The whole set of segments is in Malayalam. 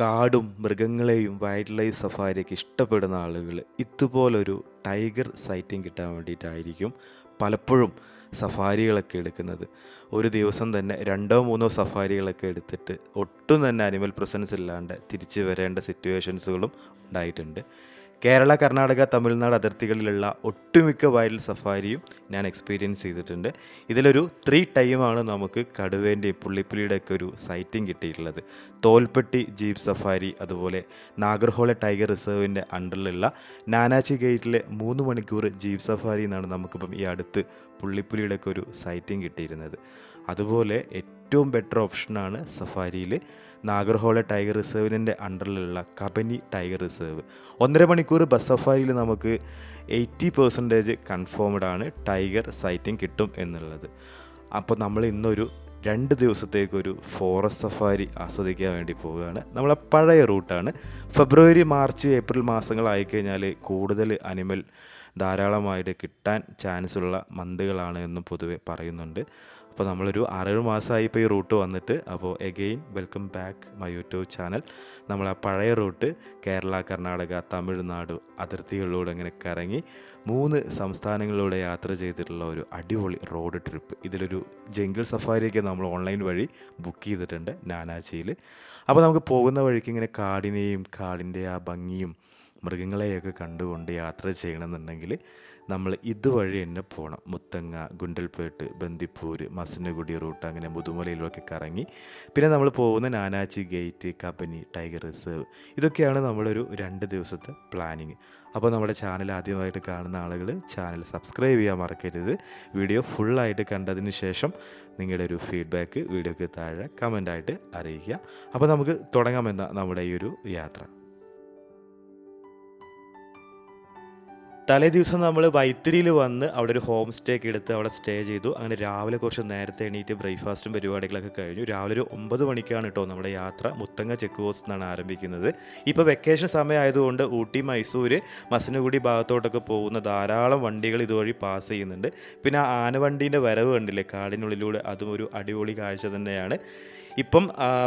കാടും മൃഗങ്ങളെയും വൈൽഡ് ലൈഫ് സഫാരിയൊക്കെ ഇഷ്ടപ്പെടുന്ന ആളുകൾ ഇതുപോലൊരു ടൈഗർ സൈറ്റിംഗ് കിട്ടാൻ വേണ്ടിയിട്ടായിരിക്കും പലപ്പോഴും സഫാരികളൊക്കെ എടുക്കുന്നത്. ഒരു ദിവസം തന്നെ രണ്ടോ മൂന്നോ സഫാരികളൊക്കെ എടുത്തിട്ട് ഒട്ടും തന്നെ അനിമൽ പ്രസൻസ് ഇല്ലാണ്ട് തിരിച്ചു വരേണ്ട സിറ്റുവേഷൻസുകളും ഉണ്ടായിട്ടുണ്ട്. കേരള കർണാടക തമിഴ്നാട് അതിർത്തികളിലുള്ള ഒട്ടുമിക്ക വൈൽഡ് സഫാരിയും ഞാൻ എക്സ്പീരിയൻസ് ചെയ്തിട്ടുണ്ട്. ഇതിലൊരു ത്രീ ടൈമാണ് നമുക്ക് കടുവേന്റെയും പുള്ളിപ്പുലിയുടെ ഒക്കെ ഒരു സൈറ്റിംഗ് കിട്ടിയിട്ടുള്ളത്. തോൽപ്പെട്ടി ജീപ്പ് സഫാരി അതുപോലെ നാഗർഹോള ടൈഗർ റിസർവിന്റെ അണ്ടറിലുള്ള നാനാച്ചി ഗേറ്റിലെ മൂന്ന് മണിക്കൂർ ജീപ്പ് സഫാരി എന്നാണ് നമുക്കിപ്പം ഈ അടുത്ത് പുള്ളിപ്പുലിയുടെ ഒക്കെ ഒരു സൈറ്റിംഗ് കിട്ടിയിരുന്നത്. അതുപോലെ ഏറ്റവും ബെറ്റർ ഓപ്ഷനാണ് സഫാരിയിൽ നാഗർഹോള ടൈഗർ റിസർവിന്റെ അണ്ടറിലുള്ള കബനി ടൈഗർ റിസർവ് ഒന്നര മണിക്കൂർ ബസ് സഫാരിയിൽ നമുക്ക് എയ്റ്റി പെർസെന്റേജ് കൺഫേംഡ് ആണ് ടൈഗർ സൈറ്റിംഗ് കിട്ടും എന്നുള്ളത്. അപ്പോൾ നമ്മൾ ഇന്നൊരു രണ്ട് ദിവസത്തേക്കൊരു ഫോറസ്റ്റ് സഫാരി ആസ്വദിക്കാൻ വേണ്ടി പോവുകയാണ്. നമ്മളെ പഴയ റൂട്ടാണ് ഫെബ്രുവരി മാർച്ച് ഏപ്രിൽ മാസങ്ങളായി കഴിഞ്ഞാൽ കൂടുതൽ അനിമൽ ധാരാളമായിട്ട് കിട്ടാൻ ചാൻസ് ഉള്ള മന്തുകളാണ് എന്നും പൊതുവെ പറയുന്നുണ്ട്. അപ്പോൾ നമ്മളൊരു ആറേഴ് മാസമായി ഇപ്പോൾ ഈ റൂട്ട് വന്നിട്ട് അപ്പോൾ again welcome back my YouTube channel നമ്മൾ ആ പഴയ റൂട്ട് കേരള കർണാടക തമിഴ്നാട് അതിർത്തികളിലൂടെ ഇങ്ങനെ കറങ്ങി മൂന്ന് സംസ്ഥാനങ്ങളിലൂടെ യാത്ര ചെയ്തിട്ടുള്ള ഒരു അടിപൊളി റോഡ് ട്രിപ്പ് ഇതിലൊരു ജംഗിൾ സഫാരിയൊക്കെ നമ്മൾ ഓൺലൈൻ വഴി ബുക്ക് ചെയ്തിട്ടുണ്ട് നാനാച്ചിയിൽ അപ്പോൾ നമുക്ക് പോകുന്ന വഴിക്ക് ഇങ്ങനെ കാടിനെയും കാടിന്റെ ആ ഭംഗിയും മൃഗങ്ങളെയൊക്കെ കണ്ടുകൊണ്ട് യാത്ര ചെയ്യണമെന്നുണ്ടെങ്കിൽ നമ്മൾ ഇതുവഴി തന്നെ പോകണം. മുത്തങ്ങ ഗുണ്ടൽപേട്ട് ബന്ദിപ്പൂർ മസനഗുടി റൂട്ട് അങ്ങനെ മുതുമലയിലൊക്കെ കറങ്ങി. പിന്നെ നമ്മൾ പോകുന്ന Nanachi gate Kabini tiger reserve ഇതൊക്കെയാണ് നമ്മളൊരു രണ്ട് ദിവസത്തെ പ്ലാനിങ്. അപ്പോൾ നമ്മുടെ ചാനൽ ആദ്യമായിട്ട് കാണുന്ന ആളുകൾ ചാനൽ സബ്സ്ക്രൈബ് ചെയ്യാൻ മറക്കരുത്. വീഡിയോ ഫുള്ളായിട്ട് കണ്ടതിന് ശേഷം നിങ്ങളുടെ ഒരു ഫീഡ്ബാക്ക് വീഡിയോക്ക് താഴെ കമന്റായിട്ട് അറിയിക്കുക. അപ്പോൾ നമുക്ക് തുടങ്ങാമെന്ന നമ്മുടെ ഈ ഒരു യാത്ര. തലേ ദിവസം നമ്മൾ വൈത്തിരിയിൽ വന്ന് അവിടെ ഒരു ഹോം സ്റ്റേ ഒക്കെ എടുത്ത് അവിടെ സ്റ്റേ ചെയ്തു. അങ്ങനെ രാവിലെ കുറച്ച് നേരത്തെ എണീറ്റ് ബ്രേക്ക്ഫാസ്റ്റും പരിപാടികളൊക്കെ കഴിഞ്ഞു. രാവിലെ ഒരു ഒമ്പത് മണിക്കാണ് കേട്ടോ നമ്മുടെ യാത്ര. മുത്തങ്ങ ചെക്ക് പോസ്റ്റ് നിന്നാണ് ആരംഭിക്കുന്നത്. ഇപ്പോൾ വെക്കേഷൻ സമയമായതുകൊണ്ട് ഊട്ടി മൈസൂർ മസനഗുഡി ഭാഗത്തോട്ടൊക്കെ പോകുന്ന ധാരാളം വണ്ടികൾ ഇതുവഴി പാസ് ചെയ്യുന്നുണ്ട്. പിന്നെ ആ ആനവണ്ടീന്റെ വരവ് കണ്ടില്ലേ? കാടിനുള്ളിലൂടെ. അതും ഒരു അടിപൊളി കാഴ്ച തന്നെയാണ്. ഇപ്പം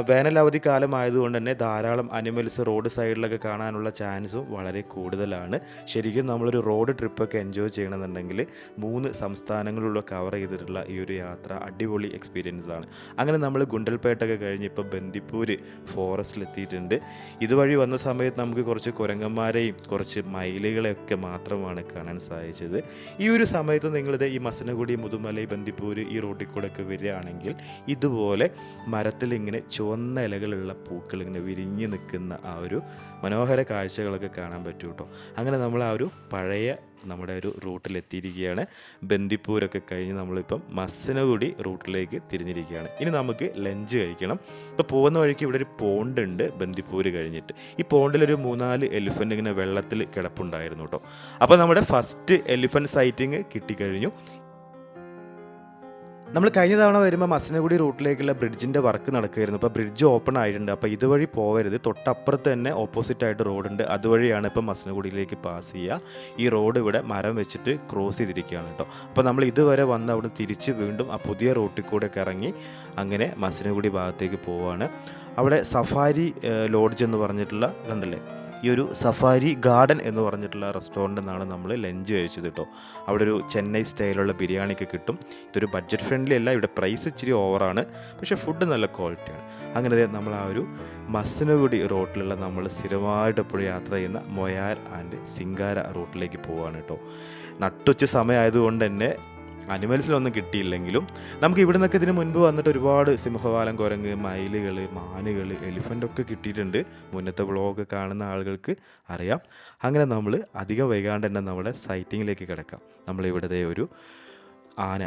വേനലവധി കാലമായതുകൊണ്ട് തന്നെ ധാരാളം അനിമൽസ് റോഡ് സൈഡിലൊക്കെ കാണാനുള്ള ചാൻസും വളരെ കൂടുതലാണ്. ശരിക്കും നമ്മളൊരു റോഡ് ട്രിപ്പൊക്കെ എൻജോയ് ചെയ്യണമെന്നുണ്ടെങ്കിൽ മൂന്ന് സംസ്ഥാനങ്ങളിലൂടെ കവർ ചെയ്തിട്ടുള്ള ഈ ഒരു യാത്ര അടിപൊളി എക്സ്പീരിയൻസ് ആണ് അങ്ങനെ നമ്മൾ ഗുണ്ടൽപേട്ടൊക്കെ കഴിഞ്ഞ് ഇപ്പോൾ ബന്ദിപ്പൂർ ഫോറസ്റ്റിൽ എത്തിയിട്ടുണ്ട് ഇതുവഴി വന്ന സമയത്ത് നമുക്ക് കുറച്ച് കുരങ്ങന്മാരെയും കുറച്ച് മയിലുകളെയൊക്കെ മാത്രമാണ് കാണാൻ സാധിച്ചത്. ഈ ഒരു സമയത്ത് നിങ്ങളിത് ഈ മസനഗുടി മുതുമലൈ ബന്ദിപ്പൂർ ഈ റോഡിൽ കൂടെ ഒക്കെ വരികയാണെങ്കിൽ ഇതുപോലെ മരത്തിൽ ഇങ്ങനെ ചുവന്ന ഇലകളുള്ള പൂക്കൾ ഇങ്ങനെ വിരിഞ്ഞ് നിൽക്കുന്ന ആ ഒരു മനോഹര കാഴ്ചകളൊക്കെ കാണാൻ പറ്റും കേട്ടോ അങ്ങനെ നമ്മൾ ആ ഒരു പഴയ നമ്മുടെ ഒരു റൂട്ടിലെത്തിയിരിക്കുകയാണ്. ബന്ദിപ്പൂരൊക്കെ കഴിഞ്ഞ് നമ്മളിപ്പം കൂടി റൂട്ടിലേക്ക് തിരിഞ്ഞിരിക്കുകയാണ്. ഇനി നമുക്ക് ലഞ്ച് കഴിക്കണം. ഇപ്പോൾ പോകുന്ന വഴിക്ക് ഇവിടെ ഒരു പോണ്ട് ഉണ്ട് ബന്ദിപ്പൂര് കഴിഞ്ഞിട്ട്. ഈ പോണ്ടിലൊരു മൂന്നാൽ എലിഫന്റ് ഇങ്ങനെ വെള്ളത്തിൽ കിടപ്പുണ്ടായിരുന്നു കേട്ടോ അപ്പോൾ നമ്മുടെ ഫസ്റ്റ് എലിഫന്റ് സൈറ്റിങ് കിട്ടിക്കഴിഞ്ഞു. നമ്മൾ കഴിഞ്ഞ തവണ വരുമ്പോൾ മസനഗുഡി റൂട്ടിലേക്കുള്ള ബ്രിഡ്ജിന്റെ വർക്ക് നടക്കുകയായിരുന്നു അപ്പോൾ ബ്രിഡ്ജ് ഓപ്പൺ ആയിട്ടുണ്ട്. അപ്പോൾ ഇതുവഴി പോകരുത്. തൊട്ടപ്പുറത്ത് തന്നെ ഓപ്പോസിറ്റ് ആയിട്ട് റോഡുണ്ട് അതുവഴിയാണ് ഇപ്പോൾ മസനഗുഡിയിലേക്ക് പാസ് ചെയ്യുക. ഈ റോഡ് ഇവിടെ മരം വെച്ചിട്ട് ക്രോസ് ചെയ്തിരിക്കുകയാണ് കേട്ടോ. അപ്പോൾ നമ്മൾ ഇതുവരെ വന്ന് അവിടെ തിരിച്ച് വീണ്ടും ആ പുതിയ റൂട്ടിൽ കൂടെ ഇറങ്ങി അങ്ങനെ മസനഗുഡി ഭാഗത്തേക്ക് പോവുകയാണ് അവിടെ സഫാരി ലോഡ്ജ് എന്ന് പറഞ്ഞിട്ടുള്ള കണ്ടല്ലേ? ഈ ഒരു സഫാരി ഗാർഡൻ എന്ന് പറഞ്ഞിട്ടുള്ള റെസ്റ്റോറന്റിൽ നിന്നാണ് നമ്മൾ ലഞ്ച് കഴിച്ചത് കേട്ടോ. അവിടെ ഒരു ചെന്നൈ സ്റ്റൈലുള്ള ബിരിയാണിയൊക്കെ കിട്ടും. ഇതൊരു ബഡ്ജറ്റ് ഫ്രണ്ട്ലി അല്ല. ഇവിടെ പ്രൈസ് ഇച്ചിരി ഓവറാണ് പക്ഷേ ഫുഡ് നല്ല ക്വാളിറ്റിയാണ് അങ്ങനെ നമ്മൾ ആ ഒരു മസനഗുഡി റോട്ടിലുള്ള നമ്മൾ സ്ഥിരമായിട്ട് എപ്പോഴും യാത്ര ചെയ്യുന്ന മൊയാർ ആൻഡ് സിംഗാര റൂട്ടിലേക്ക് പോവാണ് കേട്ടോ. നട്ടുച്ച സമയമായതുകൊണ്ട് തന്നെ അനിമൽസിലൊന്നും കിട്ടിയില്ലെങ്കിലും നമുക്ക് ഇവിടെ നിന്നൊക്കെ ഇതിന് മുൻപ് വന്നിട്ട് ഒരുപാട് സിംഹവാലം കുരങ്ങ് മയിലുകൾ മാനുകൾ എലിഫന്റൊക്കെ കിട്ടിയിട്ടുണ്ട്. മുന്നത്തെ വ്ളോഗ് കാണുന്ന ആളുകൾക്ക് അറിയാം. അങ്ങനെ നമ്മൾ അധികം വൈകാണ്ട് തന്നെ നമ്മുടെ സൈറ്റിങ്ങിലേക്ക് കിടക്കാം. നമ്മളിവിടുത്തെ ഒരു ആന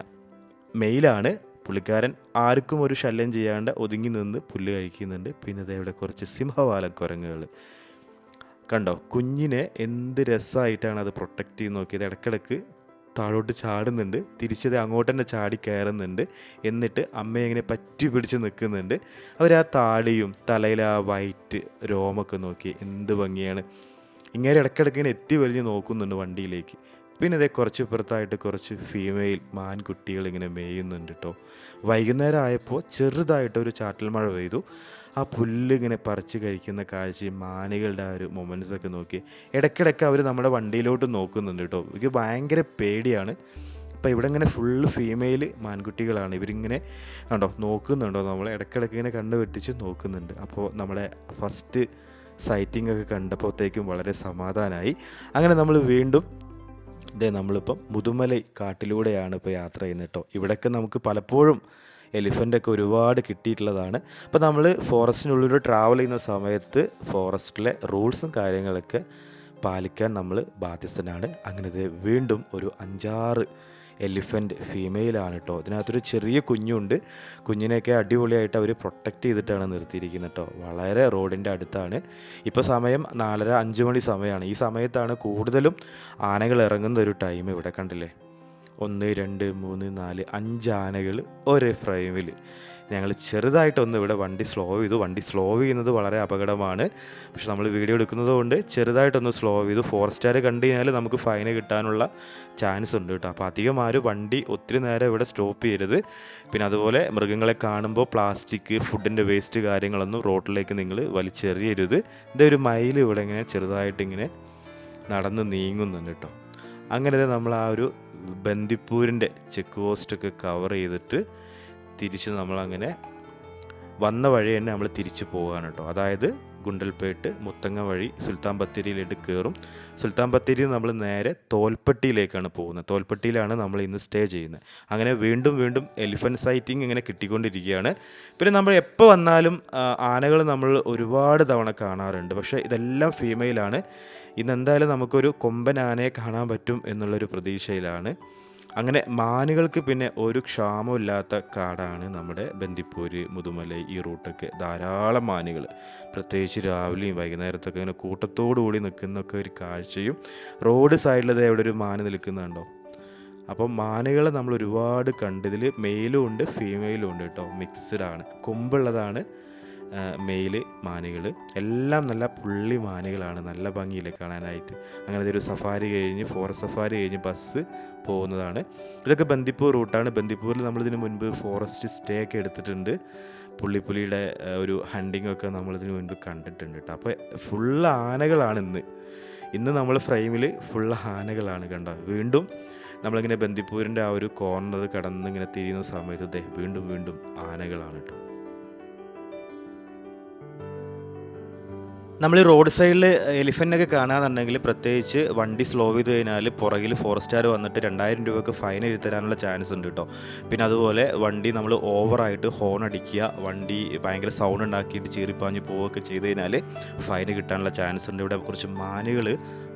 മെയിലാണ്. പുള്ളിക്കാരൻ ആർക്കും ഒരു ശല്യം ചെയ്യാണ്ട് ഒതുങ്ങി നിന്ന് പുല്ല് കഴിക്കുന്നുണ്ട്. പിന്നെ ഇവിടെ കുറച്ച് സിംഹവാല കുരങ്ങുകൾ കണ്ടോ? കുഞ്ഞിനെ എന്ത് രസമായിട്ടാണ് അത് പ്രൊട്ടക്റ്റ് ചെയ്ത് നോക്കിയത്. ഇടയ്ക്കിടയ്ക്ക് താഴോട്ട് ചാടുന്നുണ്ട്. തിരിച്ചത് അങ്ങോട്ട് തന്നെ ചാടി കയറുന്നുണ്ട്. എന്നിട്ട് അമ്മയെ ഇങ്ങനെ പറ്റി പിടിച്ച് നിൽക്കുന്നുണ്ട്. അവർ ആ താളിയും തലയിൽ ആ വൈറ്റ് രോമൊക്കെ നോക്കി എന്ത് ഭംഗിയാണ്. ഇങ്ങനെ ഇടക്കിടക്ക് ഇങ്ങനെ എത്തി വലിഞ്ഞ് നോക്കുന്നുണ്ട് വണ്ടിയിലേക്ക്. പിന്നെ ഇതേ കുറച്ച് ഇപ്പുറത്തായിട്ട് കുറച്ച് ഫീമെയിൽ മാൻകുട്ടികൾ ഇങ്ങനെ മേയുന്നുണ്ട് കേട്ടോ വൈകുന്നേരം ആയപ്പോൾ ചെറുതായിട്ടൊരു ചാറ്റൽ മഴ പെയ്തു. ആ പുല്ലിങ്ങനെ പറിച്ച് കഴിക്കുന്ന കാഴ്ചയും മാനുകളുടെ ആ ഒരു മൊമെൻസൊക്കെ നോക്കി ഇടയ്ക്കിടയ്ക്ക് അവർ നമ്മുടെ വണ്ടിയിലോട്ട് നോക്കുന്നുണ്ട് കേട്ടോ എനിക്ക് ഭയങ്കര പേടിയാണ്. അപ്പോൾ ഇവിടെ ഇങ്ങനെ ഫുള്ള് ഫീമെയിൽ മാൻകുട്ടികളാണ് ഇവരിങ്ങനെ ഉണ്ടോ നോക്കുന്നുണ്ടോ നമ്മൾ ഇടയ്ക്കിടയ്ക്ക് ഇങ്ങനെ കണ്ണ് വെട്ടിച്ച് നോക്കുന്നുണ്ട്. അപ്പോൾ നമ്മുടെ ഫസ്റ്റ് സൈറ്റിംഗ് ഒക്കെ കണ്ടപ്പോഴത്തേക്കും വളരെ സമാധാനമായി. അങ്ങനെ നമ്മൾ വീണ്ടും ഇതേ നമ്മളിപ്പം മുതുമലൈ കാട്ടിലൂടെയാണ് ഇപ്പോൾ യാത്ര ചെയ്യുന്നത് കേട്ടോ. ഇവിടെയൊക്കെ നമുക്ക് പലപ്പോഴും എലിഫന്റ് ഒക്കെ ഒരുപാട് കിട്ടിയിട്ടുള്ളതാണ്. അപ്പോൾ നമ്മൾ ഫോറസ്റ്റിനുള്ളിൽ ട്രാവൽ ചെയ്യുന്ന സമയത്ത് ഫോറസ്റ്റിലെ റൂൾസും കാര്യങ്ങളൊക്കെ പാലിക്കാൻ നമ്മൾ ബാധ്യസ്ഥനാണ്. അങ്ങനെ വീണ്ടും ഒരു അഞ്ചാറ് എലിഫന്റ് ഫീമെയിലാണ് കേട്ടോ ഇതിനകത്തൊരു ചെറിയ കുഞ്ഞുണ്ട്. കുഞ്ഞിനെയൊക്കെ അടിപൊളിയായിട്ട് അവർ പ്രൊട്ടക്റ്റ് ചെയ്തിട്ടാണ് നിർത്തിയിരിക്കുന്നത് കേട്ടോ വളരെ റോഡിന്റെ അടുത്താണ്. ഇപ്പോൾ സമയം നാലര അഞ്ച് മണി സമയമാണ് ഈ സമയത്താണ് കൂടുതലും ആനകൾ ഇറങ്ങുന്ന ഒരു ടൈം ഇവിടെ കണ്ടില്ലേ? ഒന്ന് രണ്ട് മൂന്ന് നാല് അഞ്ച് ആനകൾ ഒരേ ഫ്രെയിമിൽ ഞങ്ങൾ ചെറുതായിട്ടൊന്ന് ഇവിടെ വണ്ടി സ്ലോ ചെയ്തു. വണ്ടി സ്ലോ ചെയ്യുന്നത് വളരെ അപകടമാണ്. പക്ഷെ നമ്മൾ വീഡിയോ എടുക്കുന്നത് കൊണ്ട് ചെറുതായിട്ടൊന്ന് സ്ലോ ചെയ്തു. ഫോർ സ്റ്റാർ കണ്ടു കഴിഞ്ഞാൽ നമുക്ക് ഫൈന് കിട്ടാനുള്ള ചാൻസ് ഉണ്ട് കേട്ടോ. അപ്പോൾ അധികം ആരും വണ്ടി ഒത്തിരി നേരം ഇവിടെ സ്റ്റോപ്പ് ചെയ്യരുത്. പിന്നെ അതുപോലെ മൃഗങ്ങളെ കാണുമ്പോൾ പ്ലാസ്റ്റിക് ഫുഡിന്റെ വേസ്റ്റ് കാര്യങ്ങളൊന്നും റോഡിലേക്ക് നിങ്ങൾ വലിച്ചെറിയരുത്. ഇതേ ഒരു മയിൽ ഇവിടെ ഇങ്ങനെ ചെറുതായിട്ടിങ്ങനെ നടന്ന് നീങ്ങുന്നുണ്ട് കേട്ടോ. അങ്ങനെ നമ്മൾ ആ ഒരു ബന്ദിപ്പൂരിന്റെ ചെക്ക് പോസ്റ്റൊക്കെ കവർ ചെയ്തിട്ട് തിരിച്ച് നമ്മളങ്ങനെ വന്ന വഴി തന്നെ നമ്മൾ തിരിച്ചു കേട്ടോ. അതായത് ഗുണ്ടൽപേട്ട് മുത്തങ്ങ വഴി സുൽത്താൻ ബത്തേരിയിലേക്ക് കയറും. സുൽത്താൻ ബത്തേരി നമ്മൾ നേരെ തോൽപ്പട്ടിയിലേക്കാണ് പോകുന്നത്. തോൽപ്പട്ടിയിലാണ് നമ്മൾ ഇന്ന് സ്റ്റേ ചെയ്യുന്നത്. അങ്ങനെ വീണ്ടും വീണ്ടും എലിഫന്റ് സൈറ്റിംഗ് ഇങ്ങനെ കിട്ടിക്കൊണ്ടിരിക്കുകയാണ്. പിന്നെ നമ്മൾ എപ്പോൾ വന്നാലും ആനകൾ നമ്മൾ ഒരുപാട് തവണ കാണാറുണ്ട്. പക്ഷേ ഇതെല്ലാം ഫീമെയിലാണ് ഇന്ന് എന്തായാലും നമുക്കൊരു കൊമ്പൻ ആനയെ കാണാൻ പറ്റും എന്നുള്ളൊരു പ്രതീക്ഷയിലാണ്. അങ്ങനെ മാനുകൾക്ക് പിന്നെ ഒരു ക്ഷാമമില്ലാത്ത കാടാണ് നമ്മുടെ ബന്ദിപ്പൂര് മുതുമല ഈ റൂട്ടൊക്കെ. ധാരാളം മാനുകൾ പ്രത്യേകിച്ച് രാവിലെയും വൈകുന്നേരത്തൊക്കെ ഇങ്ങനെ കൂട്ടത്തോടു കൂടി നിൽക്കുന്നൊക്കെ ഒരു കാഴ്ചയും റോഡ് സൈഡിലത് എവിടെ ഒരു മാന് നിൽക്കുന്നുണ്ടോ? അപ്പോൾ മാനുകളെ നമ്മൾ ഒരുപാട് കണ്ടതിൽ മെയിലും ഉണ്ട് ഫീമെയിലും ഉണ്ട് കേട്ടോ. മിക്സ്ഡ് ആണ്. കൊമ്പുള്ളതാണ് മെയിൽ മാനുകൾ എല്ലാം നല്ല പുള്ളി മാനുകളാണ്. നല്ല ഭംഗിയിൽ കാണാനായിട്ട്. അങ്ങനെ ഒരു സഫാരി കഴിഞ്ഞ് ഫോറസ്റ്റ് സഫാരി കഴിഞ്ഞ് ബസ് പോകുന്നതാണ്. ഇതൊക്കെ ബന്ദിപ്പൂർ റൂട്ടാണ് ബന്ദിപ്പൂരിൽ നമ്മളിതിന് മുൻപ് ഫോറസ്റ്റ് സ്റ്റേ ഒക്കെ എടുത്തിട്ടുണ്ട്. പുള്ളിപ്പുലിയുടെ ഒരു ഹണ്ടിങ് ഒക്കെ നമ്മളിതിന് മുൻപ് കണ്ടിട്ടുണ്ട് കേട്ടോ അപ്പോൾ ഫുൾ ആനകളാണ് ഇന്ന്. ഇന്ന് നമ്മൾ ഫ്രെയിമിൽ ഫുൾ ആനകളാണ് കണ്ടോ. വീണ്ടും നമ്മളിങ്ങനെ ബന്ദിപ്പൂരിന്റെ ആ ഒരു കോർണർ കടന്ന് ഇങ്ങനെ തിരിയുന്ന സമയത്ത് വീണ്ടും വീണ്ടും ആനകളാണ് കേട്ടോ നമ്മൾ ഈ റോഡ് സൈഡിൽ എലിഫന്റൊക്കെ കാണാന്നുണ്ടെങ്കിൽ പ്രത്യേകിച്ച് വണ്ടി സ്ലോ ചെയ്ത് കഴിഞ്ഞാൽ പുറകിൽ ഫോറസ്റ്റുകാർ വന്നിട്ട് രണ്ടായിരം രൂപയ്ക്ക് ഫൈൻ എഴുതി തരാനുള്ള ചാൻസ് ഉണ്ട് കേട്ടോ പിന്നെ അതുപോലെ വണ്ടി നമ്മൾ ഓവറായിട്ട് ഹോൺ അടിക്കുക വണ്ടി ഭയങ്കര സൗണ്ട് ഉണ്ടാക്കിയിട്ട് ചീറിപ്പാഞ്ഞ് പോവുകയൊക്കെ ചെയ്ത് കഴിഞ്ഞാൽ ഫൈന് കിട്ടാനുള്ള ചാൻസ് ഉണ്ട്. ഇവിടെ കുറച്ച് മാനുകൾ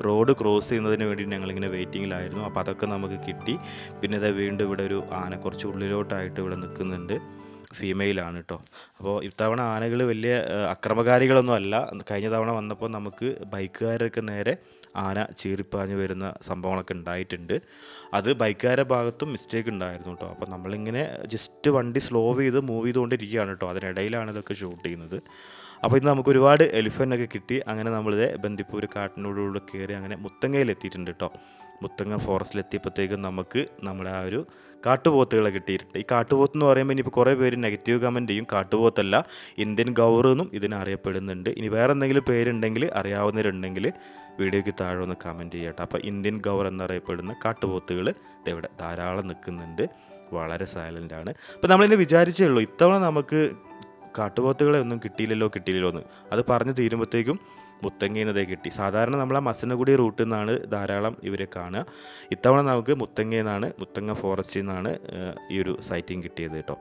റോഡ് ക്രോസ് ചെയ്യുന്നതിന് വേണ്ടി ഞങ്ങളിങ്ങനെ വെയിറ്റിങ്ങിലായിരുന്നു അപ്പോൾ അതൊക്കെ നമുക്ക് കിട്ടി. പിന്നെ ഇതാ വീണ്ടും ഇവിടെ ഒരു ആന കുറച്ച് ഉള്ളിലോട്ടായിട്ട് ഇവിടെ നിൽക്കുന്നുണ്ട്. ഫീമെയിലാണ് കേട്ടോ അപ്പോൾ ഇത്തവണ ആനകൾ വലിയ അക്രമകാരികളൊന്നും അല്ല. കഴിഞ്ഞ തവണ വന്നപ്പോൾ നമുക്ക് ബൈക്കുകാരൊക്കെ നേരെ ആന ചീറിപ്പാഞ്ഞ് വരുന്ന സംഭവങ്ങളൊക്കെ ഉണ്ടായിട്ടുണ്ട്. അത് ബൈക്കുകാരുടെ ഭാഗത്തും മിസ്റ്റേക്ക് ഉണ്ടായിരുന്നു കേട്ടോ അപ്പോൾ നമ്മളിങ്ങനെ ജസ്റ്റ് വണ്ടി സ്ലോ ചെയ്ത് മൂവ് ചെയ്തുകൊണ്ടിരിക്കുകയാണ് കേട്ടോ അതിനിടയിലാണ് ഇതൊക്കെ ഷൂട്ട് ചെയ്യുന്നത്. അപ്പോൾ ഇന്ന് നമുക്ക് ഒരുപാട് എലിഫന്റ് ഒക്കെ കിട്ടി. അങ്ങനെ നമ്മളിത് ബന്ദിപ്പൂർ കാട്ടിനോടുകൂടെ കയറി അങ്ങനെ മുത്തങ്ങയിൽ എത്തിയിട്ടുണ്ട് കേട്ടോ മുത്തങ്ങ ഫോറസ്റ്റിൽ എത്തിയപ്പോഴത്തേക്കും നമുക്ക് നമ്മുടെ ആ ഒരു കാട്ടുപോത്തുകളെ കിട്ടിയിട്ടുണ്ട്. ഈ കാട്ടുപോത്ത് എന്ന് പറയുമ്പോൾ ഇനിയിപ്പോൾ കുറേ പേര് നെഗറ്റീവ് കമന്റ് ചെയ്യും കാട്ടുപോത്തല്ല ഇന്ത്യൻ ഗൗറെന്നും ഇതിനറിയപ്പെടുന്നുണ്ട് ഇനി വേറെ എന്തെങ്കിലും പേരുണ്ടെങ്കിൽ അറിയാവുന്നവരുണ്ടെങ്കിൽ വീഡിയോയ്ക്ക് താഴെ ഒന്ന് കമന്റ് ചെയ്യട്ടെ അപ്പോൾ ഇന്ത്യൻ ഗൗർ എന്നറിയപ്പെടുന്ന കാട്ടുപോത്തുകൾ ഇവിടെ ധാരാളം നിൽക്കുന്നുണ്ട്. വളരെ സൈലന്റ് ആണ്. അപ്പോൾ നമ്മളിങ്ങനെ വിചാരിച്ചേ ഉള്ളൂ ഇത്തവണ നമുക്ക് കാട്ടുപോത്തുകളെ ഒന്നും കിട്ടിയില്ലല്ലോ കിട്ടിയില്ലല്ലോ എന്ന്. അത് പറഞ്ഞു തീരുമ്പോഴത്തേക്കും മുത്തങ്ങയിൽ നിന്നതേ കിട്ടി. സാധാരണ നമ്മൾ ആ മസനഗുഡി റൂട്ടിൽ നിന്നാണ് ധാരാളം ഇവരെ കാണുക. ഇത്തവണ നമുക്ക് മുത്തങ്ങേന്നാണ് മുത്തങ്ങ ഫോറസ്റ്റിൽ നിന്നാണ് ഈ ഒരു സൈറ്റിംഗ് കിട്ടിയത് കേട്ടോ.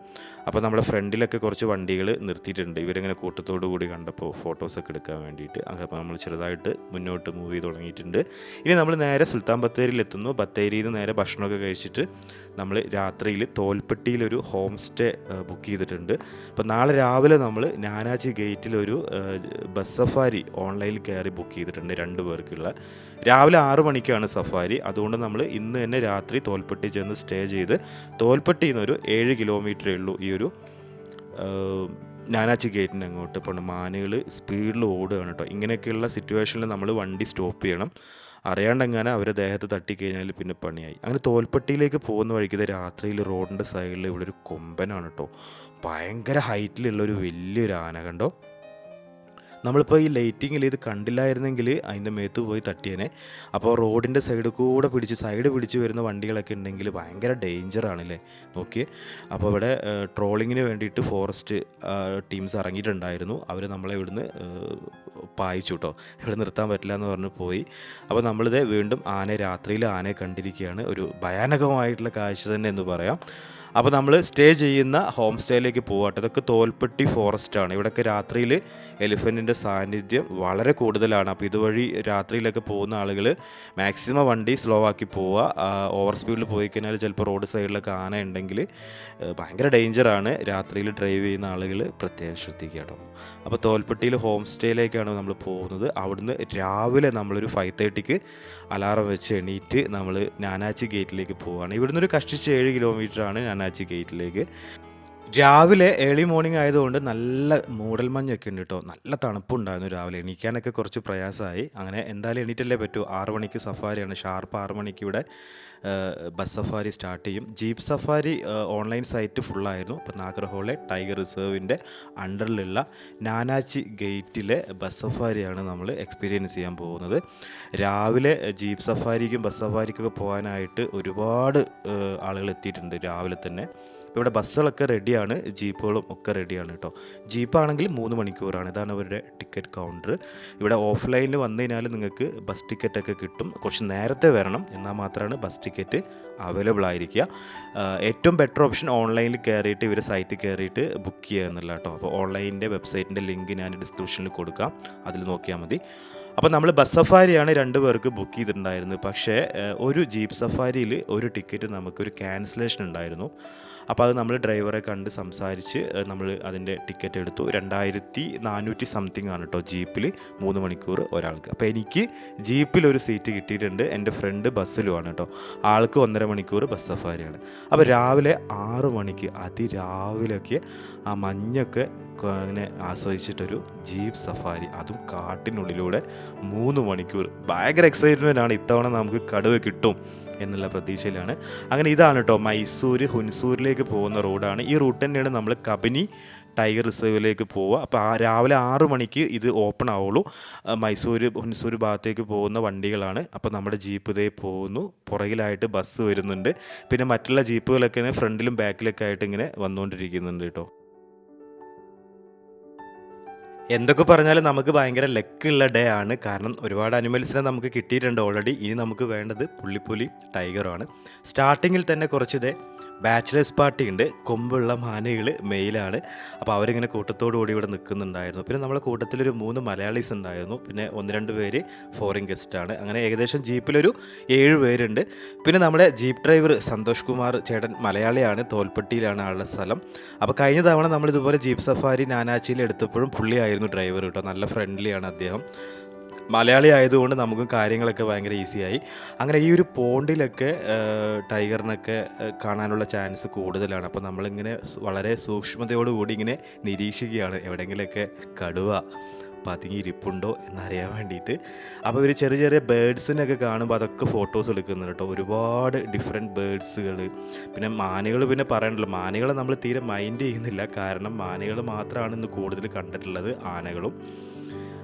അപ്പോൾ നമ്മുടെ ഫ്രണ്ടിലൊക്കെ കുറച്ച് വണ്ടികൾ നിർത്തിയിട്ടുണ്ട്. ഇവരിങ്ങനെ കൂട്ടത്തോടു കൂടി കണ്ടപ്പോൾ ഫോട്ടോസൊക്കെ എടുക്കാൻ വേണ്ടിയിട്ട്. അങ്ങനെ നമ്മൾ ചെറുതായിട്ട് മുന്നോട്ട് മൂവ് ചെയ്ത് തുടങ്ങിയിട്ടുണ്ട്. ഇനി നമ്മൾ നേരെ സുൽത്താൻ ബത്തേരിയിൽ എത്തുന്നു. ബത്തേരിയിൽ നിന്ന് നേരെ ഭക്ഷണമൊക്കെ കഴിച്ചിട്ട് നമ്മൾ രാത്രിയിൽ തോൽപ്പെട്ടിയിലൊരു ഹോം സ്റ്റേ ബുക്ക് ചെയ്തിട്ടുണ്ട്. അപ്പോൾ നാളെ രാവിലെ നമ്മൾ നാനാജി ഗേറ്റിലൊരു ബസ് സഫാരി ഓൺലൈനിൽ കയറി ബുക്ക് ചെയ്തിട്ടുണ്ട് രണ്ട് പേർക്കുള്ള. രാവിലെ ആറ് മണിക്കാണ് സഫാരി. അതുകൊണ്ട് നമ്മൾ ഇന്ന് തന്നെ രാത്രി തോൽപ്പെട്ടി ചെന്ന് സ്റ്റേ ചെയ്ത് തോൽപ്പെട്ടിയിൽ നിന്നൊരു ഏഴ് കിലോമീറ്ററേ ഉള്ളൂ ഈ ഒരു നാനാച്ചി ഗേറ്റിന് അങ്ങോട്ട്. ഇപ്പോൾ മാനുകൾ സ്പീഡിൽ ഓടുകയാണ് കേട്ടോ. ഇങ്ങനെയൊക്കെയുള്ള സിറ്റുവേഷനിൽ നമ്മൾ വണ്ടി സ്റ്റോപ്പ് ചെയ്യണം. അറിയാണ്ടെങ്ങനെ അവരെ ദേഹത്ത് തട്ടിക്കഴിഞ്ഞാൽ പിന്നെ പണിയായി. അങ്ങനെ തോൽപ്പെട്ടിയിലേക്ക് പോകുന്ന വഴിക്ക് രാത്രിയിൽ റോഡിന്റെ സൈഡിൽ ഇവിടെ ഒരു കൊമ്പനാണ് കേട്ടോ. ഭയങ്കര ഹൈറ്റിലുള്ള ഒരു വലിയൊരു ആന കണ്ടോ? നമ്മളിപ്പോൾ ഈ ലൈറ്റിങ്ങിൽ ഇത് കണ്ടില്ലായിരുന്നെങ്കിൽ അതിന്റെ മേത്ത് പോയി തട്ടിയേനെ. അപ്പോൾ റോഡിന്റെ സൈഡ് കൂടെ പിടിച്ച് സൈഡ് പിടിച്ച് വരുന്ന വണ്ടികളൊക്കെ ഉണ്ടെങ്കിൽ ഭയങ്കര ഡേഞ്ചറാണല്ലേ നോക്കിയേ. അപ്പോൾ ഇവിടെ ട്രോളിങ്ങിന് വേണ്ടിയിട്ട് ഫോറസ്റ്റ് ടീംസ് ഇറങ്ങിയിട്ടുണ്ടായിരുന്നു. അവർ നമ്മളെ ഇവിടുന്ന് പായിച്ചു കേട്ടോ ഇവിടെ നിർത്താൻ പറ്റില്ല എന്ന് പറഞ്ഞ് പോയി. അപ്പോൾ നമ്മളിത് വീണ്ടും ആനയെ രാത്രിയിൽ ആനയെ കണ്ടിരിക്കുകയാണ്. ഒരു ഭയാനകമായിട്ടുള്ള കാഴ്ച തന്നെ എന്ന് പറയാം. അപ്പോൾ നമ്മൾ സ്റ്റേ ചെയ്യുന്ന ഹോം സ്റ്റേയിലേക്ക് പോകട്ടെ ഇതൊക്കെ തോൽപ്പെട്ടി ഫോറസ്റ്റ് ആണ്. ഇവിടെയൊക്കെ രാത്രിയിൽ എലിഫന്റിന്റെ സാന്നിധ്യം വളരെ കൂടുതലാണ്. അപ്പോൾ ഇതുവഴി രാത്രിയിലൊക്കെ പോകുന്ന ആളുകൾ മാക്സിമം വണ്ടി സ്ലോ ആക്കി പോവുക. ഓവർ സ്പീഡിൽ പോയി കഴിഞ്ഞാൽ ചിലപ്പോൾ റോഡ് സൈഡിലൊക്കെ ആന ഉണ്ടെങ്കിൽ ഭയങ്കര ഡേഞ്ചറാണ് രാത്രിയിൽ ഡ്രൈവ് ചെയ്യുന്ന ആളുകൾ പ്രത്യേകം ശ്രദ്ധിക്കുക കേട്ടോ. അപ്പോൾ തോൽപ്പെട്ടിയിൽ ഹോം സ്റ്റേയിലേക്കാണ് നമ്മൾ പോകുന്നത്. അവിടുന്ന് രാവിലെ നമ്മളൊരു ഫൈവ് തേർട്ടിക്ക് അലാറം വെച്ച് എണീറ്റ് നമ്മൾ ഞാനാച്ചി ഗേറ്റിലേക്ക് പോവുകയാണ് ഇവിടുന്ന് ഒരു കഷ്ടിച്ച് ഏഴ് കിലോമീറ്ററാണ് ഞാനാച്ചി ഗേറ്റിലേക്ക് രാവിലെ ഏർലി മോർണിംഗ് ആയതുകൊണ്ട് നല്ല മൂടൽമഞ്ഞൊക്കെ ഉണ്ട് കേട്ടോ നല്ല തണുപ്പുണ്ടായിരുന്നു രാവിലെ. എണീക്കാനൊക്കെ കുറച്ച് പ്രയാസമായി. അങ്ങനെ എന്തായാലും എണീറ്റല്ലേ പറ്റൂ. ആറു മണിക്ക് സഫാരിയാണ്. ഷാർപ്പ് ആറു മണിക്ക് ഇവിടെ ബസ് സഫാരി സ്റ്റാർട്ട് ചെയ്യും. ജീപ്പ് സഫാരി ഓൺലൈൻ സൈറ്റ് ഫുള്ളായിരുന്നു ഇപ്പം നാഗർഹോളിലെ ടൈഗർ റിസർവിന്റെ അണ്ടറിലുള്ള നാനാച്ചി ഗേറ്റിലെ ബസ് സഫാരിയാണ് നമ്മൾ എക്സ്പീരിയൻസ് ചെയ്യാൻ പോകുന്നത്. രാവിലെ ജീപ്പ് സഫാരിക്കും ബസ് സഫാരിക്കൊക്കെ പോകാനായിട്ട് ഒരുപാട് ആളുകൾ എത്തിയിട്ടുണ്ട് രാവിലെ തന്നെ. ഇവിടെ ബസ്സുകളൊക്കെ റെഡിയാണ് ജീപ്പുകളും ഒക്കെ റെഡിയാണ് കേട്ടോ ജീപ്പാണെങ്കിൽ മൂന്ന് മണിക്കൂറാണ്. ഇതാണ് അവരുടെ ടിക്കറ്റ് കൗണ്ടർ ഇവിടെ ഓഫ്ലൈനിൽ വന്നു കഴിഞ്ഞാൽ നിങ്ങൾക്ക് ബസ് ടിക്കറ്റൊക്കെ കിട്ടും. കുറച്ച് നേരത്തെ വരണം. എന്നാൽ മാത്രമാണ് ബസ് ടിക്കറ്റ് അവൈലബിൾ ആയിരിക്കുക. ഏറ്റവും ബെറ്റർ ഓപ്ഷൻ ഓൺലൈനിൽ കയറിയിട്ട് ഇവർ സൈറ്റിൽ കയറിയിട്ട് ബുക്ക് ചെയ്യുക എന്നുള്ള കേട്ടോ അപ്പോൾ ഓൺലൈനിന്റെ വെബ്സൈറ്റിന്റെ ലിങ്ക് ഞാൻ ഡിസ്ക്രിപ്ഷനിൽ കൊടുക്കാം. അതിൽ നോക്കിയാൽ മതി. അപ്പോൾ നമ്മൾ ബസ് സഫാരിയാണ് രണ്ട് പേർക്ക് ബുക്ക് ചെയ്തിട്ടുണ്ടായിരുന്നത്. പക്ഷേ ഒരു ജീപ്പ് സഫാരിയിൽ ഒരു ടിക്കറ്റ് നമുക്കൊരു ക്യാൻസലേഷൻ ഉണ്ടായിരുന്നു. അപ്പോൾ അത് നമ്മൾ ഡ്രൈവറെ കണ്ട് സംസാരിച്ച് നമ്മൾ അതിന്റെ ടിക്കറ്റ് എടുത്തു. രണ്ടായിരത്തി നാനൂറ്റി സംതിങ് ആണ് കേട്ടോ ജീപ്പിൽ മൂന്ന് മണിക്കൂർ ഒരാൾക്ക്. അപ്പോൾ എനിക്ക് ജീപ്പിൽ ഒരു സീറ്റ് കിട്ടിയിട്ടുണ്ട്. എന്റെ ഫ്രണ്ട് ബസ്സിലുമാണ് കേട്ടോ ആൾക്ക് ഒന്നര മണിക്കൂർ ബസ് സഫാരിയാണ്. അപ്പോൾ രാവിലെ ആറ് മണിക്ക് അതിരാവിലെയൊക്കെ ആ മഞ്ഞൊക്കെ അങ്ങനെ ആസ്വദിച്ചിട്ടൊരു ജീപ്പ് സഫാരി അതും കാട്ടിനുള്ളിലൂടെ മൂന്ന് മണിക്കൂർ. ഭയങ്കര എക്സൈറ്റ്മെന്റ് ആണ് ഇത്തവണ നമുക്ക് കടുവ കിട്ടും എന്നുള്ള പ്രതീക്ഷയിലാണ്. അങ്ങനെ ഇതാണ് കേട്ടോ മൈസൂർ ഹുൻസൂരിലേക്ക് പോകുന്ന റോഡാണ്. ഈ റൂട്ട് തന്നെയാണ് നമ്മൾ കബനി ടൈഗർ റിസർവിലേക്ക് പോവുക. അപ്പോൾ ആ രാവിലെ ആറ് മണിക്ക് ഇത് ഓപ്പൺ ആവുള്ളൂ. മൈസൂർ ഹുൻസൂർ ഭാഗത്തേക്ക് പോകുന്ന വണ്ടികളാണ്. അപ്പോൾ നമ്മുടെ ജീപ്പ് ഇതേ പോകുന്നു. പുറകിലായിട്ട് ബസ് വരുന്നുണ്ട്. പിന്നെ മറ്റുള്ള ജീപ്പുകളൊക്കെ ഫ്രണ്ടിലും ബാക്കിലൊക്കെ ആയിട്ട് ഇങ്ങനെ വന്നുകൊണ്ടിരിക്കുന്നുണ്ട് കേട്ടോ എന്തൊക്കെ പറഞ്ഞാലും നമുക്ക് ഭയങ്കര ലക്കുള്ള ഡേ ആണ്. കാരണം ഒരുപാട് അനിമൽസിനെ നമുക്ക് കിട്ടിയിട്ടുണ്ട് ഓൾറെഡി ഇനി നമുക്ക് വേണ്ടത് പുള്ളിപ്പുലി ടൈഗറുമാണ് സ്റ്റാർട്ടിങ്ങിൽ തന്നെ കുറച്ച് ബാച്ചിലേഴ്സ് പാർട്ടി ഉണ്ട്. കൊമ്പുള്ള മാനകൾ മെയിലാണ്. അപ്പോൾ അവരിങ്ങനെ കൂട്ടത്തോടു കൂടി ഇവിടെ നിൽക്കുന്നുണ്ടായിരുന്നു. പിന്നെ നമ്മളെ കൂട്ടത്തിലൊരു മൂന്ന് മലയാളീസ് ഉണ്ടായിരുന്നു. പിന്നെ ഒന്ന് രണ്ട് പേര് ഫോറിൻ ഗസ്റ്റാണ് അങ്ങനെ ഏകദേശം ജീപ്പിലൊരു ഏഴ് പേരുണ്ട്. പിന്നെ നമ്മുടെ ജീപ്പ് ഡ്രൈവർ സന്തോഷ് കുമാർ ചേട്ടൻ മലയാളിയാണ്. തോൽപ്പെട്ടിയിലാണ് ആളുടെ സ്ഥലം. അപ്പോൾ കഴിഞ്ഞ തവണ നമ്മൾ ഇതുപോലെ ജീപ്പ് സഫാരി നാനാച്ചിയിൽ എടുത്തപ്പോഴും പുള്ളിയായിരുന്നു ഡ്രൈവർ കേട്ടോ. നല്ല ഫ്രണ്ട്ലിയാണ് അദ്ദേഹം. മലയാളി ആയതുകൊണ്ട് നമുക്കും കാര്യങ്ങളൊക്കെ ഭയങ്കര ഈസിയായി അങ്ങനെ ഈ ഒരു പോണ്ടിലൊക്കെ ടൈഗറിനൊക്കെ കാണാനുള്ള ചാൻസ് കൂടുതലാണ്. അപ്പോൾ നമ്മളിങ്ങനെ വളരെ സൂക്ഷ്മതയോടുകൂടി ഇങ്ങനെ നിരീക്ഷിക്കുകയാണ് എവിടെയെങ്കിലുമൊക്കെ കടുവ പതുങ്ങി ഇരിപ്പുണ്ടോ എന്നറിയാൻ വേണ്ടിയിട്ട്. അപ്പോൾ ഇവർ ചെറിയ ചെറിയ ബേഡ്സിനൊക്കെ കാണുമ്പോൾ അതൊക്കെ ഫോട്ടോസ് എടുക്കുന്നുണ്ട് കേട്ടോ. ഒരുപാട് ഡിഫറെന്റ് ബേഡ്സുകൾ പിന്നെ മാനുകൾ പിന്നെ പറയണ്ടല്ലോ മാനുകളെ നമ്മൾ തീരെ മൈൻഡ് ചെയ്യുന്നില്ല. കാരണം മാനുകൾ മാത്രമാണ് ഇന്ന് കൂടുതൽ കണ്ടിട്ടുള്ളത് ആനകളും.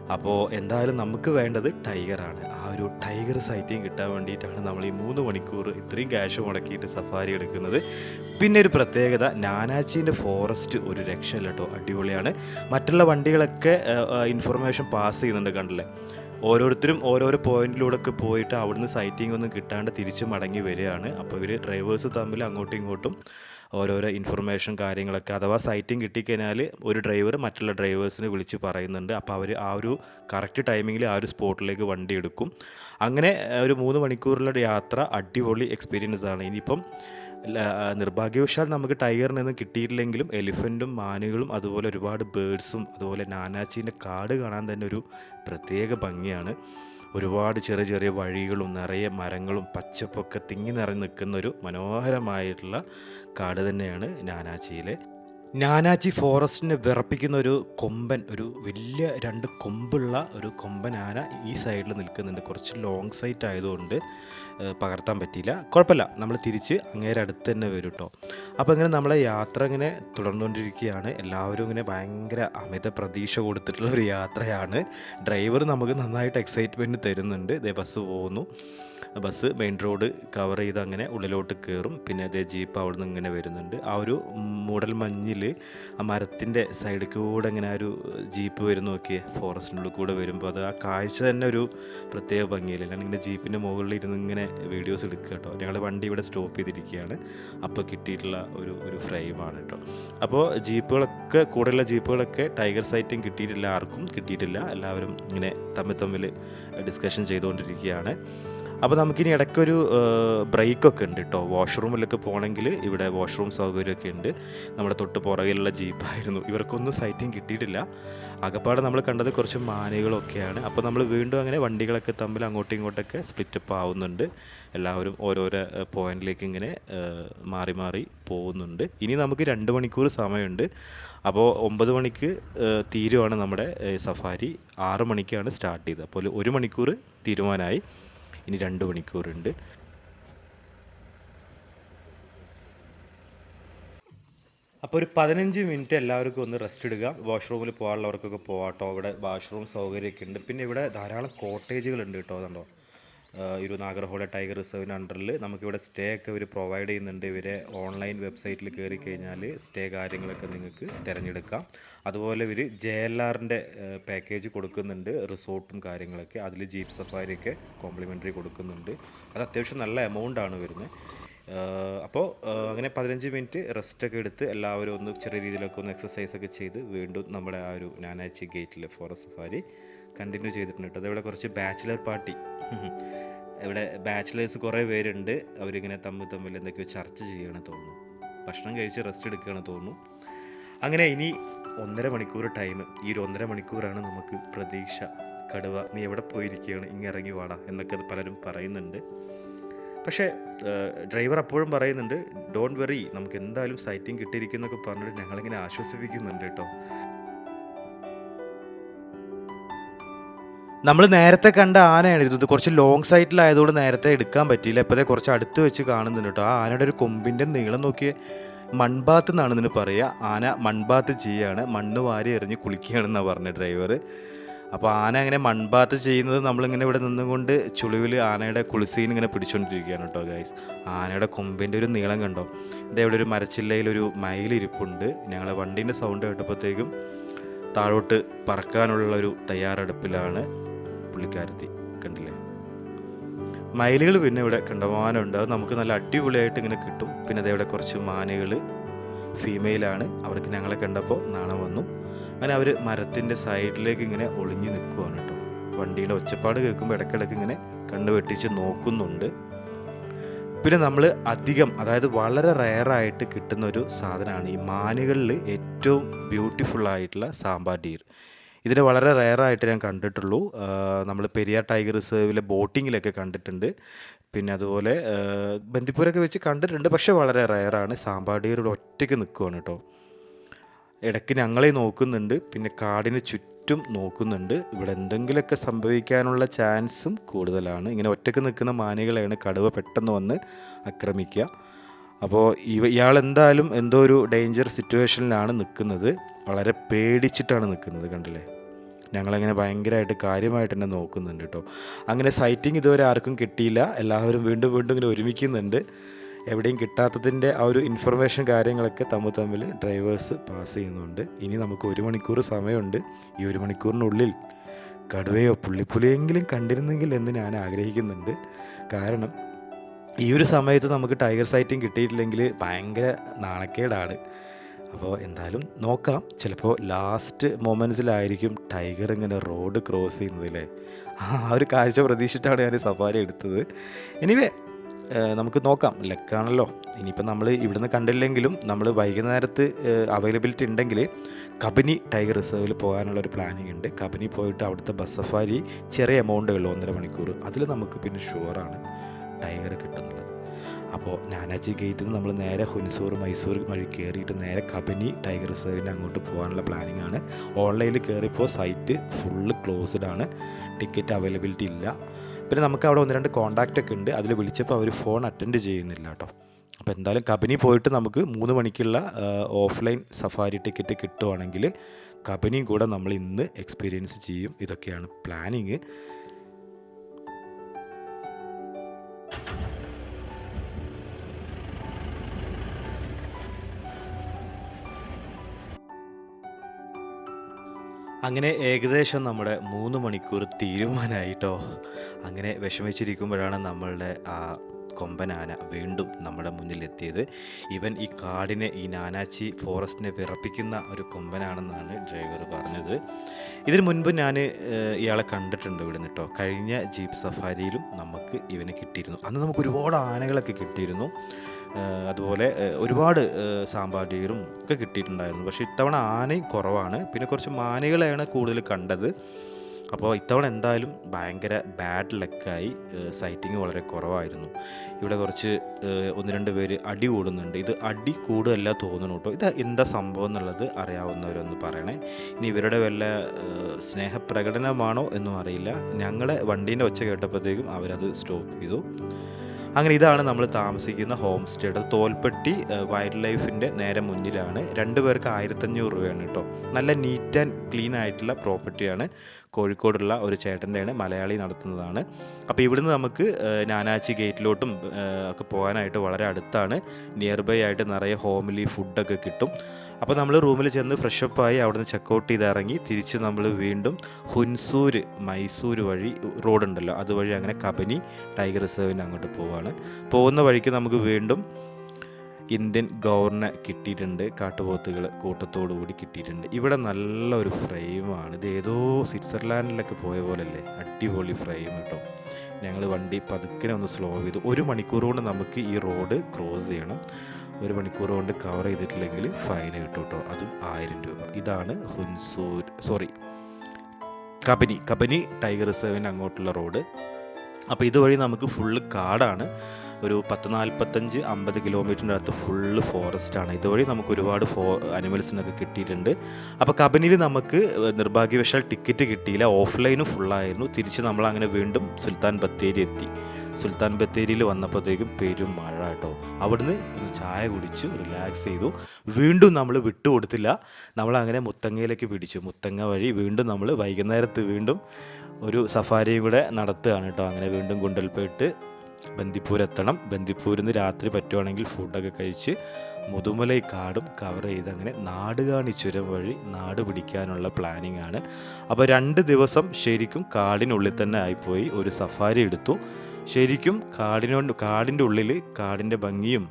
അപ്പോൾ എന്തായാലും നമുക്ക് വേണ്ടത് ടൈഗറാണ് ആ ഒരു ടൈഗർ സൈറ്റിങ് കിട്ടാൻ വേണ്ടിയിട്ടാണ് നമ്മൾ ഈ മൂന്ന് മണിക്കൂർ ഇത്രയും ക്യാഷ് മുടക്കിയിട്ട് സഫാരി എടുക്കുന്നത്. പിന്നെ ഒരു പ്രത്യേകത നാനാച്ചീന്റെ ഫോറസ്റ്റ് ഒരു രക്ഷയില്ല കേട്ടോ. അടിപൊളിയാണ്. മറ്റുള്ള വണ്ടികളൊക്കെ ഇൻഫർമേഷൻ പാസ് ചെയ്യുന്നുണ്ട് കണ്ടില്ലേ? ഓരോരുത്തരും ഓരോരോ പോയിന്റിലൂടെ ഒക്കെ പോയിട്ട് അവിടുന്ന് സൈറ്റിംഗ് ഒന്നും കിട്ടാണ്ട് തിരിച്ച് മടങ്ങി വരികയാണ്. അപ്പോൾ ഇവർ ഡ്രൈവേഴ്സ് തമ്മിൽ അങ്ങോട്ടും ഇങ്ങോട്ടും ഓരോരോ ഇൻഫർമേഷൻ കാര്യങ്ങളൊക്കെ അഥവാ സൈറ്റിംഗ് കിട്ടിക്കഴിഞ്ഞാൽ ഒരു ഡ്രൈവർ മറ്റുള്ള ഡ്രൈവേഴ്സിനെ വിളിച്ച് പറയുന്നുണ്ട്. അപ്പോൾ അവർ ആ ഒരു കറക്റ്റ് ടൈമിങ്ങിൽ ആ ഒരു സ്പോട്ടിലേക്ക് വണ്ടി എടുക്കും. അങ്ങനെ ഒരു മൂന്ന് മണിക്കൂറുള്ള യാത്ര അടിപൊളി എക്സ്പീരിയൻസ് ആണ്. ഇനിയിപ്പം നിർഭാഗ്യവശാൽ നമുക്ക് ടൈഗറിനൊന്നും കിട്ടിയിട്ടില്ലെങ്കിലും എലിഫന്റും മാനുകളും അതുപോലെ ഒരുപാട് ബേഡ്സും അതുപോലെ നാനാച്ചീന്റെ കാട് കാണാൻ തന്നെ ഒരു പ്രത്യേക ഭംഗിയാണ്. ഒരുപാട് ചെറിയ ചെറിയ വഴികളും നിറയെ മരങ്ങളും പച്ചപ്പൊക്കെ തിങ്ങി നിറഞ്ഞ് നിൽക്കുന്ന ഒരു മനോഹരമായിട്ടുള്ള കാട് തന്നെയാണ് നാനാച്ചിയിലെ നാനാജി ഫോറസ്റ്റിനെ വിറപ്പിക്കുന്ന ഒരു കൊമ്പൻ ഒരു വലിയ രണ്ട് കൊമ്പുള്ള ഒരു കൊമ്പൻ ആന ഈ സൈഡിൽ നിൽക്കുന്നുണ്ട്. കുറച്ച് ലോങ് സൈറ്റ് ആയതുകൊണ്ട് പകർത്താൻ പറ്റിയില്ല. കുഴപ്പമില്ല. നമ്മൾ തിരിച്ച് അങ്ങേരെ അടുത്ത് തന്നെ വരും കേട്ടോ അപ്പോൾ ഇങ്ങനെ നമ്മളെ യാത്ര ഇങ്ങനെ തുടർന്നുകൊണ്ടിരിക്കുകയാണ്. എല്ലാവരും ഇങ്ങനെ ഭയങ്കര അമിത പ്രതീക്ഷ കൊടുത്തിട്ടുള്ള ഒരു യാത്രയാണ്. ഡ്രൈവർ നമുക്ക് നന്നായിട്ട് എക്സൈറ്റ്മെന്റ് തരുന്നുണ്ട്. ഇതേ ബസ് പോകുന്നു ബസ് മെയിൻ റോഡ് കവർ ചെയ്ത് അങ്ങനെ ഉള്ളിലോട്ട് കയറും പിന്നെ അതേ ജീപ്പ് അവിടെ നിന്ന് ഇങ്ങനെ വരുന്നുണ്ട്. ആ ഒരു മൂടൽ മഞ്ഞിൽ ആ മരത്തിന്റെ സൈഡിൽ കൂടെ ഇങ്ങനെ ആ ഒരു ജീപ്പ് വരും നോക്കിയേ. ഫോറസ്റ്റിനുള്ളിൽ കൂടെ വരുമ്പോൾ അത് ആ കാഴ്ച തന്നെ ഒരു പ്രത്യേക ഭംഗിയില്ല? ഞാൻ ഇങ്ങനെ ജീപ്പിന്റെ മുകളിൽ ഇരുന്ന് ഇങ്ങനെ വീഡിയോസ് എടുക്കുക കേട്ടോ. ഞങ്ങൾ വണ്ടി ഇവിടെ സ്റ്റോപ്പ് ചെയ്തിരിക്കുകയാണ്. അപ്പോൾ കിട്ടിയിട്ടുള്ള ഒരു ഒരു ഫ്രെയിമാണ് കേട്ടോ. അപ്പോൾ ജീപ്പുകളൊക്കെ കൂടെയുള്ള ജീപ്പുകളൊക്കെ ടൈഗർ സൈറ്റും കിട്ടിയിട്ടില്ല ആർക്കും കിട്ടിയിട്ടില്ല. എല്ലാവരും ഇങ്ങനെ തമ്മിൽ തമ്മിൽ ഡിസ്കഷൻ ചെയ്തുകൊണ്ടിരിക്കുകയാണ്. അപ്പോൾ നമുക്കിനി ഇടയ്ക്കൊരു ബ്രേക്കൊക്കെ ഉണ്ട് കേട്ടോ വാഷ്റൂമിലൊക്കെ പോകണമെങ്കിൽ ഇവിടെ വാഷ്റൂം സൗകര്യമൊക്കെ ഉണ്ട്. നമ്മുടെ തൊട്ട് പുറകിലുള്ള ജീപ്പായിരുന്നു. ഇവർക്കൊന്നും സൈറ്റിങ് കിട്ടിയിട്ടില്ല. അകപ്പാടെ നമ്മൾ കണ്ടത് കുറച്ച് മാനുകളൊക്കെയാണ്. അപ്പോൾ നമ്മൾ വീണ്ടും അങ്ങനെ വണ്ടികളൊക്കെ തമ്മിൽ അങ്ങോട്ടും ഇങ്ങോട്ടൊക്കെ സ്പ്ലിറ്റപ്പ് ആവുന്നുണ്ട്. എല്ലാവരും ഓരോരോ പോയിന്റിലേക്ക് ഇങ്ങനെ മാറി മാറി പോകുന്നുണ്ട്. ഇനി നമുക്ക് രണ്ട് മണിക്കൂർ സമയമുണ്ട്. അപ്പോൾ ഒമ്പത് മണിക്ക് തീരുവാണ് നമ്മുടെ സഫാരി. ആറ് മണിക്കാണ് സ്റ്റാർട്ട് ചെയ്തത്. അപ്പോൾ ഒരു മണിക്കൂർ തീരുമാനമായി. ഇനി രണ്ട് മണിക്കൂറുണ്ട്. അപ്പോൾ ഒരു പതിനഞ്ച് മിനിറ്റ് എല്ലാവർക്കും ഒന്ന് റെസ്റ്റ് എടുക്കുക വാഷ്റൂമിൽ പോകാനുള്ളവർക്കൊക്കെ പോകാം കേട്ടോ അവിടെ വാഷ്റൂം സൗകര്യമൊക്കെ ഉണ്ട്. പിന്നെ ഇവിടെ ധാരാളം കോട്ടേജുകളുണ്ട് കേട്ടോ അതുണ്ടോ ഒരു നാഗർഹോള ടൈഗർ റിസർവിന് അണ്ടറിൽ നമുക്കിവിടെ സ്റ്റേ ഒക്കെ ഇവർ പ്രൊവൈഡ് ചെയ്യുന്നുണ്ട്. ഇവരെ ഓൺലൈൻ വെബ്സൈറ്റിൽ കയറി കഴിഞ്ഞാൽ സ്റ്റേ കാര്യങ്ങളൊക്കെ നിങ്ങൾക്ക് തിരഞ്ഞെടുക്കാം. അതുപോലെ ഇവർ ജെ എൽ ആറിന്റെ പാക്കേജ് കൊടുക്കുന്നുണ്ട്. റിസോർട്ടും കാര്യങ്ങളൊക്കെ. അതിൽ ജീപ്പ് സഫാരിയൊക്കെ കോംപ്ലിമെന്ററി കൊടുക്കുന്നുണ്ട്. അത് അത്യാവശ്യം നല്ല എമൗണ്ടാണ് വരുന്നത്. അപ്പോൾ അങ്ങനെ പതിനഞ്ച് മിനിറ്റ് റെസ്റ്റ് ഒക്കെ എടുത്ത് എല്ലാവരും ഒന്ന് ചെറിയ രീതിയിലൊക്കെ ഒന്ന് എക്സസൈസ് ഒക്കെ ചെയ്ത് വീണ്ടും നമ്മുടെ ആ ഒരു നാനാച്ചി ഗേറ്റിലെ ഫോറസ്റ്റ് സഫാരി കണ്ടിന്യൂ ചെയ്തിട്ടുണ്ട് കേട്ടോ. അതേപോലെ കുറച്ച് ബാച്ചിലർ പാർട്ടി ഇവിടെ ബാച്ചിലേഴ്സ് കുറേ പേരുണ്ട്. അവരിങ്ങനെ തമ്മിൽ തമ്മിൽ എന്തൊക്കെയോ ചർച്ച ചെയ്യണമെന്ന് തോന്നുന്നു. ഭക്ഷണം കഴിച്ച് റെസ്റ്റ് എടുക്കുകയാണെന്ന് തോന്നുന്നു. അങ്ങനെ ഇനി ഒന്നര മണിക്കൂർ ടൈം ഈ ഒരു ഒന്നര മണിക്കൂറാണ് നമുക്ക് പ്രതീക്ഷ. കടുവ നീ എവിടെ പോയിരിക്കുകയാണ്? ഇങ്ങനെ ഇറങ്ങി വാടാ എന്നൊക്കെ അത് പലരും പറയുന്നുണ്ട്. പക്ഷേ ഡ്രൈവർ അപ്പോഴും പറയുന്നുണ്ട് ഡോണ്ട് വെറി നമുക്ക് എന്തായാലും സൈറ്റിംഗ് കിട്ടിയിരിക്കുന്നൊക്കെ പറഞ്ഞിട്ട് ഞങ്ങളിങ്ങനെ ആശ്വസിപ്പിക്കുന്നുണ്ട് കേട്ടോ. നമ്മൾ നേരത്തെ കണ്ട ആനയാണ് ഇരുന്നത് കുറച്ച് ലോങ് സൈറ്റിലായതുകൊണ്ട് നേരത്തെ എടുക്കാൻ പറ്റിയില്ല. ഇപ്പോഴത്തെ കുറച്ച് അടുത്ത് വെച്ച് കാണുന്നുണ്ട് കേട്ടോ. ആ ആനയുടെ ഒരു കൊമ്പിന്റെ നീളം നോക്കിയേ. മൺബാത്ത് എന്നാണ് ഇതിന് പറയുക. ആന മൺബാത്ത് ചെയ്യാണ്. മണ്ണ് വാരി എറിഞ്ഞ് കുളിക്കുകയാണെന്നാണ് പറഞ്ഞത് ഡ്രൈവർ അപ്പോൾ ആന അങ്ങനെ മൺബാത്ത് ചെയ്യുന്നത് നമ്മളിങ്ങനെ ഇവിടെ നിന്നുകൊണ്ട് ചുളിവിൽ ആനയുടെ കുളിസീൻ ഇങ്ങനെ പിടിച്ചുകൊണ്ടിരിക്കുകയാണ് കേട്ടോ ഗൈസ് ആനയുടെ കൊമ്പിന്റെ ഒരു നീളം കണ്ടോ? ഇതേവിടെ ഒരു മരച്ചില്ലയിൽ ഒരു മയിലിരിപ്പുണ്ട് ഞങ്ങളെ വണ്ടീന്റെ സൗണ്ട് കേട്ടപ്പോഴത്തേക്കും താഴോട്ട് പറക്കാനുള്ള ഒരു തയ്യാറെടുപ്പിലാണ്. പുള്ളിക്കാരത്തി കണ്ടില്ലേ? മയിലുകൾ പിന്നെ ഇവിടെ കണ്ടമാനമുണ്ട്. അത് നമുക്ക് നല്ല അടിപൊളിയായിട്ട് ഇങ്ങനെ കിട്ടും. പിന്നെ അതേവിടെ കുറച്ച് മാനുകൾ ഫീമെയിലാണ് അവർക്ക് ഞങ്ങളെ കണ്ടപ്പോൾ നാണം വന്നു. അങ്ങനെ അവർ മരത്തിന്റെ സൈഡിലേക്ക് ഇങ്ങനെ ഒളിഞ്ഞു നിൽക്കുവാണ് കേട്ടോ. വണ്ടിയുടെ ഒച്ചപ്പാട് കേൾക്കുമ്പോൾ ഇടയ്ക്കിടയ്ക്ക് ഇങ്ങനെ കണ്ണു വെട്ടിച്ച് നോക്കുന്നുണ്ട്. പിന്നെ നമ്മൾ അധികം അതായത് വളരെ റയറായിട്ട് കിട്ടുന്ന ഒരു സാധനമാണ് ഈ മാനുകളിൽ ഏറ്റവും ബ്യൂട്ടിഫുൾ ആയിട്ടുള്ള സാമ്പാർ ഡീർ ഇതിന് വളരെ റയറായിട്ട് ഞാൻ കണ്ടിട്ടുള്ളൂ. നമ്മൾ പെരിയാർ ടൈഗർ റിസർവിലെ ബോട്ടിങ്ങിലൊക്കെ കണ്ടിട്ടുണ്ട്. പിന്നെ അതുപോലെ ബന്ദിപ്പൂരൊക്കെ വെച്ച് കണ്ടിട്ടുണ്ട് പക്ഷേ വളരെ റയറാണ്. സാമ്പാടിയർ ഒറ്റയ്ക്ക് നിൽക്കുവാണ് കേട്ടോ. ഇടയ്ക്ക് ഞങ്ങളെ നോക്കുന്നുണ്ട് പിന്നെ കാടിന് ചുറ്റും നോക്കുന്നുണ്ട്. ഇവിടെ എന്തെങ്കിലുമൊക്കെ സംഭവിക്കാനുള്ള ചാൻസും കൂടുതലാണ്. ഇങ്ങനെ ഒറ്റയ്ക്ക് നിൽക്കുന്ന മാനുകളെയാണ് കടുവ പെട്ടെന്ന് വന്ന് ആക്രമിക്കുക. അപ്പോൾ ഇവ ഇയാൾ എന്തായാലും എന്തോ ഒരു ഡേഞ്ചർ സിറ്റുവേഷനിലാണ് നിൽക്കുന്നത് വളരെ പേടിച്ചിട്ടാണ് നിൽക്കുന്നത് കണ്ടില്ലേ? ഞങ്ങളങ്ങനെ ഭയങ്കരമായിട്ട് കാര്യമായിട്ട് തന്നെ നോക്കുന്നുണ്ട് കേട്ടോ അങ്ങനെ സൈറ്റിംഗ് ഇതുവരെ ആർക്കും കിട്ടിയില്ല. എല്ലാവരും വീണ്ടും വീണ്ടും ഇങ്ങനെ ഒരുമിക്കുന്നുണ്ട്. എവിടെയും കിട്ടാത്തതിന്റെ ആ ഒരു ഇൻഫർമേഷൻ കാര്യങ്ങളൊക്കെ തമ്മിൽ തമ്മിൽ ഡ്രൈവേഴ്സ് പാസ് ചെയ്യുന്നുണ്ട്. ഇനി നമുക്ക് ഒരു മണിക്കൂർ സമയമുണ്ട്. ഈ ഒരു മണിക്കൂറിനുള്ളിൽ കടുവയോ പുള്ളിപ്പുലിയെങ്കിലും കണ്ടിരുന്നെങ്കിൽ എന്ന് ഞാൻ ആഗ്രഹിക്കുന്നുണ്ട്. കാരണം ഈ ഒരു സമയത്ത് നമുക്ക് ടൈഗർ സൈറ്റിംഗ് കിട്ടിയിട്ടില്ലെങ്കിൽ ഭയങ്കര നാണക്കേടാണ്. അപ്പോൾ എന്തായാലും നോക്കാം. ചിലപ്പോൾ ലാസ്റ്റ് മൊമെന്റ്സിലായിരിക്കും ടൈഗർ ഇങ്ങനെ റോഡ് ക്രോസ് ചെയ്യുന്നതില്ലേ ആ ഒരു കാഴ്ച പ്രതീക്ഷിച്ചിട്ടാണ് ഞാൻ സഫാരി എടുത്തത്. എനിവേ നമുക്ക് നോക്കാം. ലക്കാണല്ലോ. ഇനിയിപ്പോൾ നമ്മൾ ഇവിടുന്ന് കണ്ടില്ലെങ്കിലും നമ്മൾ വൈകുന്നേരത്ത് അവൈലബിലിറ്റി ഉണ്ടെങ്കിൽ കബനി ടൈഗർ റിസർവിൽ പോകാനുള്ള ഒരു പ്ലാനിങ് ഉണ്ട്. കബനി പോയിട്ട് അവിടുത്തെ ബസ് സഫാരി ചെറിയ എമൗണ്ടേ ഉള്ളൂ ഒന്നര മണിക്കൂർ അതിൽ നമുക്ക് പിന്നെ ഷുവറാണ് ടൈഗർ കിട്ടുന്നുള്ളത്. അപ്പോൾ നാനാജി ഗേറ്റിൽ നിന്ന് നമ്മൾ നേരെ ഹുൻസൂർ മൈസൂർ വഴി കയറിയിട്ട് നേരെ കബനി ടൈഗർ റിസർവിന് അങ്ങോട്ട് പോകാനുള്ള പ്ലാനിങ് ആണ്. ഓൺലൈനിൽ കയറിയപ്പോൾ സൈറ്റ് ഫുള്ള് ക്ലോസ്ഡ് ആണ്. ടിക്കറ്റ് അവൈലബിലിറ്റി ഇല്ല. പിന്നെ നമുക്ക് അവിടെ ഒന്ന് രണ്ട് കോൺടാക്റ്റ് ഒക്കെ ഉണ്ട്. അതിൽ വിളിച്ചപ്പോൾ അവർ ഫോൺ അറ്റൻഡ് ചെയ്യുന്നില്ല കേട്ടോ. അപ്പോൾ എന്തായാലും കബനി പോയിട്ട് നമുക്ക് മൂന്ന് മണിക്കുള്ള ഓഫ്ലൈൻ സഫാരി ടിക്കറ്റ് കിട്ടുവാണെങ്കിൽ കബനിയും കൂടെ നമ്മൾ ഇന്ന് എക്സ്പീരിയൻസ് ചെയ്യും. ഇതൊക്കെയാണ് പ്ലാനിങ് അങ്ങനെ ഏകദേശം നമ്മുടെ മൂന്ന് മണിക്കൂർ തീരുമാനമായിട്ടോ അങ്ങനെ വിഷമിച്ചിരിക്കുമ്പോഴാണ് നമ്മളുടെ ആ കൊമ്പനാന വീണ്ടും നമ്മുടെ മുന്നിലെത്തിയത്. ഇവൻ ഈ കാടിനെ ഈ നാനാച്ചി ഫോറസ്റ്റിനെ വിറപ്പിക്കുന്ന ഒരു കൊമ്പനാണെന്നാണ് ഡ്രൈവർ പറഞ്ഞത്. ഇതിനു മുൻപ് ഞാൻ ഇയാളെ കണ്ടിട്ടുണ്ട് ഇവിടെ കേട്ടോ. കഴിഞ്ഞ ജീപ്പ് സഫാരിയിലും നമുക്ക് ഇവനെ കിട്ടിയിരുന്നു. അന്ന് നമുക്ക് ഒരുപാട് ആനകളൊക്കെ കിട്ടിയിരുന്നു. അതുപോലെ ഒരുപാട് ഏഹ് സാമ്പാടിയറും ഒക്കെ കിട്ടിയിട്ടുണ്ടായിരുന്നു. പക്ഷേ ഇത്തവണ ആനയും കുറവാണ്. പിന്നെ കുറച്ച് മാനുകളെയാണ് കൂടുതൽ കണ്ടത്. അപ്പോൾ ഇത്തവണ എന്തായാലും ഭയങ്കര ബാഡ് ലക്കായി സൈറ്റിങ് വളരെ കുറവായിരുന്നു. ഇവിടെ കുറച്ച് ഒന്ന് രണ്ട് പേര് അടി കൂടുന്നുണ്ട്. ഇത് അടി കൂടുതലല്ല തോന്നുന്നു കേട്ടോ. ഇത് എന്താ സംഭവം എന്നുള്ളത് അറിയാവുന്നവരൊന്ന് പറയണേ. ഇനി ഇവരുടെ വല്ല സ്നേഹപ്രകടനമാണോ എന്നും അറിയില്ല. ഞങ്ങളുടെ വണ്ടീന്റെ ഒച്ച കേട്ടപ്പോഴത്തേക്കും അവരത് സ്റ്റോപ്പ് ചെയ്തു. അങ്ങനെ ഇതാണ് നമ്മൾ താമസിക്കുന്ന ഹോം സ്റ്റേയുടെ തോൽപ്പെട്ടി വൈൽഡ് ലൈഫിന്റെ നേരെ മുന്നിലാണ്. രണ്ട് പേർക്ക് ആയിരത്തഞ്ഞൂറ് രൂപയാണ് കേട്ടോ. നല്ല നീറ്റ് ആൻഡ് ക്ലീൻ ആയിട്ടുള്ള പ്രോപ്പർട്ടിയാണ് കോഴിക്കോടുള്ള ഒരു ചേട്ടന്റെയാണ് മലയാളി നടത്തുന്നതാണ്. അപ്പോൾ ഇവിടുന്ന് നമുക്ക് നാനാച്ചി ഗേറ്റിലോട്ടും ഒക്കെ പോകാനായിട്ട് വളരെ അടുത്താണ്. നിയർ ബൈ ആയിട്ട് നിറയെ ഹോംലി ഫുഡൊക്കെ കിട്ടും. അപ്പോൾ നമ്മൾ റൂമിൽ ചെന്ന് ഫ്രഷപ്പായി അവിടുന്ന് ചെക്കൗട്ട് ചെയ്ത് ഇറങ്ങി തിരിച്ച് നമ്മൾ വീണ്ടും ഹുൻസൂർ മൈസൂർ വഴി റോഡുണ്ടല്ലോ അതുവഴി അങ്ങനെ കബനി ടൈഗർ റിസർവിന് അങ്ങോട്ട് പോവാണ്. പോകുന്ന വഴിക്ക് നമുക്ക് വീണ്ടും ഇന്ത്യൻ ഗവർണർ കിട്ടിയിട്ടുണ്ട് കാട്ടുപോത്തുകൾ കൂട്ടത്തോടു കൂടി കിട്ടിയിട്ടുണ്ട്. ഇവിടെ നല്ലൊരു ഫ്രെയിമാണ്. ഇത് ഏതോ സ്വിറ്റ്സർലാൻഡിലൊക്കെ പോയ പോലല്ലേ? അടിപൊളി ഫ്രെയിം കേട്ടോ ഞങ്ങൾ വണ്ടി പതുക്കിനെ ഒന്ന് സ്ലോ ചെയ്തു. ഒരു മണിക്കൂർ കൊണ്ട് നമുക്ക് ഈ റോഡ് ക്രോസ് ചെയ്യണം. ഒരു മണിക്കൂർ കൊണ്ട് കവർ ചെയ്തിട്ടില്ലെങ്കിൽ ഫൈൻ കിട്ടും കേട്ടോ അതും ആയിരം രൂപ. ഇതാണ് ഹുൻസൂർ സോറി കബനി. കബനി ടൈഗർ റിസർവിന് അങ്ങോട്ടുള്ള റോഡ് അപ്പോൾ ഇതുവഴി നമുക്ക് ഫുള്ള് കാടാണ്. ഒരു പത്ത് നാൽപ്പത്തഞ്ച് അമ്പത് കിലോമീറ്ററിന്റെ അടുത്ത് ഫുള്ള് ഫോറസ്റ്റാണ് ഇതുവഴി നമുക്ക് ഒരുപാട് ഫോ അനിമൽസിനൊക്കെ കിട്ടിയിട്ടുണ്ട്. അപ്പോൾ കബനിയിൽ നമുക്ക് നിർഭാഗ്യവശാൽ ടിക്കറ്റ് കിട്ടിയില്ല. ഓഫ്ലൈനും ഫുള്ളായിരുന്നു തിരിച്ച് നമ്മൾ അങ്ങനെ വീണ്ടും സുൽത്താൻ ബത്തേരി എത്തി. സുൽത്താൻ ബത്തേരിയിൽ വന്നപ്പോഴത്തേക്കും പെരും മഴ കേട്ടോ. അവിടുന്ന് ചായ കുടിച്ചു റിലാക്സ് ചെയ്തു. വീണ്ടും നമ്മൾ വിട്ടുകൊടുത്തില്ല. നമ്മളങ്ങനെ മുത്തങ്ങയിലേക്ക് പിടിച്ചു. മുത്തങ്ങ വഴി വീണ്ടും നമ്മൾ വൈകുന്നേരത്ത് വീണ്ടും ഒരു സഫാരിയും കൂടെ നടത്തുകയാണ് കേട്ടോ. അങ്ങനെ വീണ്ടും ഗുണ്ടൽപേട്ട് ബന്ദിപ്പൂർ എത്തണം ബന്ദിപ്പൂരിൽ നിന്ന് രാത്രി പറ്റുവാണെങ്കിൽ ഫുഡൊക്കെ കഴിച്ച് മുതുമലൈ കാടും കവർ ചെയ്ത് അങ്ങനെ നാടുകാണി ചുരം വഴി നാട് പിടിക്കാനുള്ള പ്ലാനിങ് ആണ്. അപ്പോൾ രണ്ട് ദിവസം ശരിക്കും കാടിനുള്ളിൽ തന്നെ ആയിപ്പോയി. ഒരു സഫാരി എടുത്തു. ശരിക്കും കാടിനോണ്ട് കാടിന്റെ ഉള്ളിൽ കാടിന്റെ ഭംഗിയും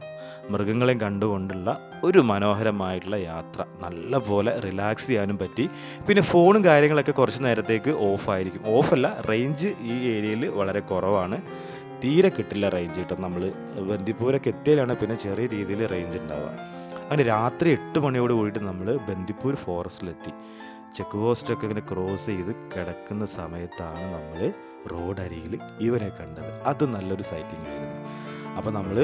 മൃഗങ്ങളെയും കണ്ടുകൊണ്ടുള്ള ഒരു മനോഹരമായിട്ടുള്ള യാത്ര. നല്ല പോലെ റിലാക്സ് ചെയ്യാനും പറ്റി. പിന്നെ ഫോണും കാര്യങ്ങളൊക്കെ കുറച്ച് നേരത്തേക്ക് ഓഫായിരിക്കും ഓഫല്ല റേഞ്ച് ഈ ഏരിയയിൽ വളരെ കുറവാണ്. തീരെ കിട്ടില്ല റേഞ്ച് കിട്ടും നമ്മൾ ബന്ദിപ്പൂരൊക്കെ എത്തിയാലാണ് പിന്നെ ചെറിയ രീതിയിൽ റേഞ്ച് ഉണ്ടാവുക അങ്ങനെ രാത്രി എട്ട് മണിയോട് കൂടിയിട്ട് നമ്മൾ ബന്ദിപ്പൂർ ഫോറസ്റ്റിലെത്തി ചെക്ക് പോസ്റ്റൊക്കെ ഇങ്ങനെ ക്രോസ് ചെയ്ത് കിടക്കുന്ന സമയത്താണ് നമ്മൾ റോഡ് അരികിൽ ഇവനെ കണ്ടത്. അതും നല്ലൊരു സൈറ്റിംഗ് ആയിരുന്നു. അപ്പോൾ നമ്മൾ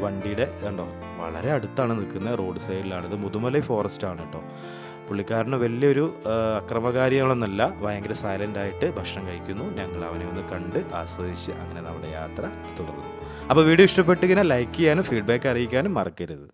വണ്ടിയുടെ കണ്ടോ? വളരെ അടുത്താണ് നിൽക്കുന്നത് റോഡ് സൈഡിലാണിത് മുതുമലൈ ഫോറസ്റ്റ് ആണ് കേട്ടോ പുള്ളിക്കാരന് വലിയൊരു അക്രമകാരികളൊന്നല്ല ഭയങ്കര സൈലന്റ് ആയിട്ട് ഭക്ഷണം കഴിക്കുന്നു. ഞങ്ങൾ അവനെ ഒന്ന് കണ്ട് ആസ്വദിച്ച് അങ്ങനെ നമ്മുടെ യാത്ര തുടർന്നു. അപ്പോൾ വീഡിയോ ഇഷ്ടപ്പെട്ടിങ്ങനെ ലൈക്ക് ചെയ്യാനും ഫീഡ്ബാക്ക് അറിയിക്കാനും മറക്കരുത്.